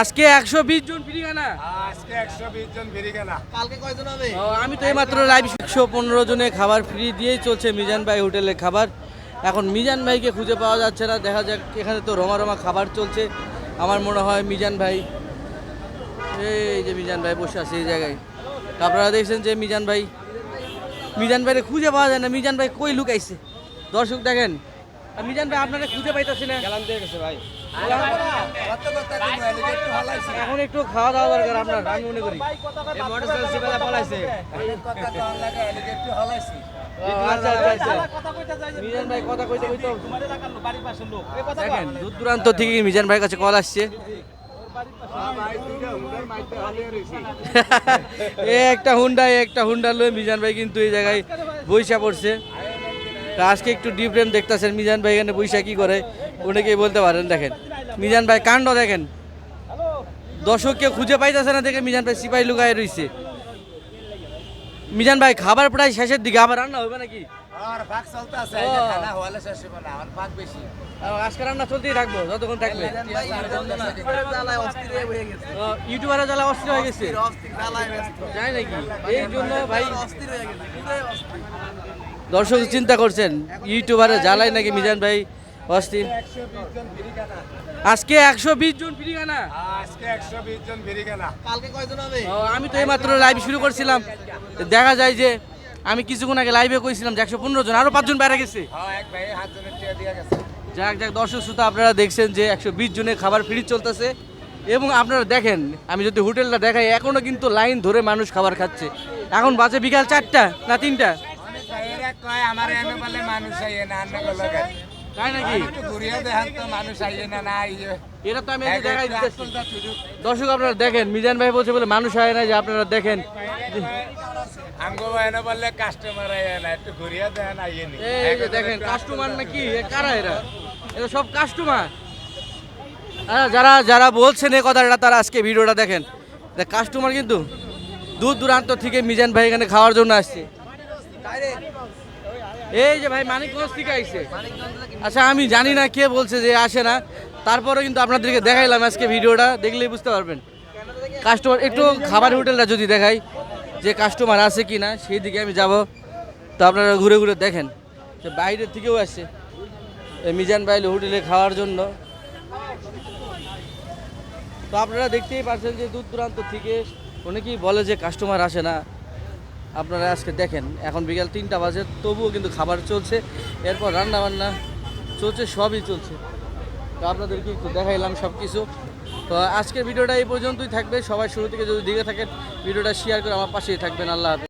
আজকে একশো বিশ জন ফ্রি খানা আজকে একশো বিশ জন গেল কালকে কয়জন হবে? আমি তো এইমাত্র লাইভ একশো পনেরো জনে খাবার ফ্রি দিয়েই চলছে মিজান ভাই হোটেলে খাবার। এখন মিজান ভাইকে খুঁজে পাওয়া যাচ্ছে না। দেখা যাক এখানে তো রমা রমা খাবার চলছে। আমার মনে হয় মিজান ভাই এই যে মিজান ভাই বসে আছে এই জায়গায়। আপনারা দেখছেন যে মিজান ভাই মিজান ভাইরে খুঁজে পাওয়া যায় না। মিজান ভাই কই লুকাইছে? দর্শক দেখেন মিজান ভাই আপনারা খুঁজে পাইতেছি না? গেলাম দিয়ে গেছে ভাই। এখন একটু খাওয়া দাওয়া দরকার আপনার আমি মনে করি। আচ্ছা আচ্ছা আচ্ছা। দূর দূরান্ত থেকে মিজান ভাইয়ের কাছে কল আসছে। একটা হুন্ডা একটা হুন্ডা লয়ে মিজান ভাই কিন্তু এই জায়গায় বইসা পড়ছে। তা আজকে একটু ডিফারেন্ট দেখতেছেন মিজান ভাই এখানে বইসা কি করে? অনেকেই বলতে পারেন দেখেন। মিজান ভাই কাণ্ড দেখেন। দর্শককে খুঁজে পাইতেছে না দেখে মিজান ভাই সিপাহি লুকায় রইছে। মিজান ভাই খাবার প্রায় শেষের দিকে। আবার রান্না হবে নাকি? আজকে রান্না চলতেই থাকব যতক্ষণ থাকবে। জ্বালায় অস্থির হয়ে গেছে। জ্বালা অস্থির হয়ে গেছে। অস্থির যাই নাকি? এই জন্য ভাই অস্থির হয়ে গেছে। দর্শক চিন্তা করছেন ইউটিউবারে জ্বালাই নাকি মিজান ভাই অস্থির আজকে একশো বিশ জন ফ্রি খানা আজকে একশো বিশ জন কালকে কয়জন হবে? ও, আমি তো এইমাত্র লাইভ শুরু করছিলাম। দেখা যায় যে আমি কিছুক্ষণ আগে লাইভে কইছিলাম যে একশো পনেরো জন আরও পাঁচজন বেড়ে গেছে। হ্যাঁ এক ভাই হাত জনের টিয়া দিয়ে গেছে। যাক যাক দর্শক শ্রোতা আপনারা দেখছেন যে একশো বিশ জনের খাবার ফ্রি চলতেছে। এবং আপনারা দেখেন আমি যদি হোটেলটা দেখাই এখনও কিন্তু লাইন ধরে মানুষ খাবার খাচ্ছে। এখন বাজে বিকাল চারটা না তিনটা। কয় আমার এনে বলে মানুষ আইয়ে না আন্না গুলো তাই নাকি? একটু ঘুরিয়ে দেখান তো মানুষ আইয়ে না না আইয়ে। এটা তো আমি দেখাই দিতেছি। আসলটা সুযোগ দর্শক আপনারা দেখেন মিজান ভাই বলছে বলে মানুষ হয় না যে আপনারা দেখেন। বললে কাস্টমার আইয়ে না একটু ঘুরিয়ে দেন আইয়ে নি। এই যে দেখেন কাস্টমার নাকি? এ কারা এরা? এরা সব কাস্টমার যারা যারা বলছেন কথাটা তারা আজকে ভিডিওটা দেখেন। কাস্টমার কিন্তু দূর দূরান্ত থেকে মিজান ভাই এখানে খাওয়ার জন্য আসছে। এই যে ভাই মানিকগঞ্জ থেকে আইছে। আচ্ছা আমি জানি না কে বলছে যে আসে না। তারপরে কিন্তু আপনাদেরকে দেখাইলাম আজকে ভিডিওটা, দেখলেই বুঝতে পারবেন। কাস্টমার একটু খাবার হোটেলটা যদি দেখাই যে কাস্টমার আছে কি না, সেই দিকে আমি যাব। তো আপনারা ঘুরে ঘুরে দেখেন। যে বাইরের থেকেও এই মিজান বাইল হোটেলে খাওয়ার জন্য। তো আপনারা দেখতেই পাচ্ছেন যে দূর দূরান্ত থেকে অনেকেই বলে যে কাস্টমার আসে না। আপনারা আজকে দেখেন, এখন বিকাল তিনটা বাজে, তবুও কিন্তু খাবার চলছে। এরপর রান্না বান্না চলছে, সবই চলছে। তো আপনাদেরকে একটু দেখাইলাম সব কিছু তো আজকের ভিডিওটা এই পর্যন্তই থাকবে। সবাই শুরু থেকে যদি দিকে থাকেন, ভিডিওটা শেয়ার করে আমার পাশেই থাকবেন। আল্লাহ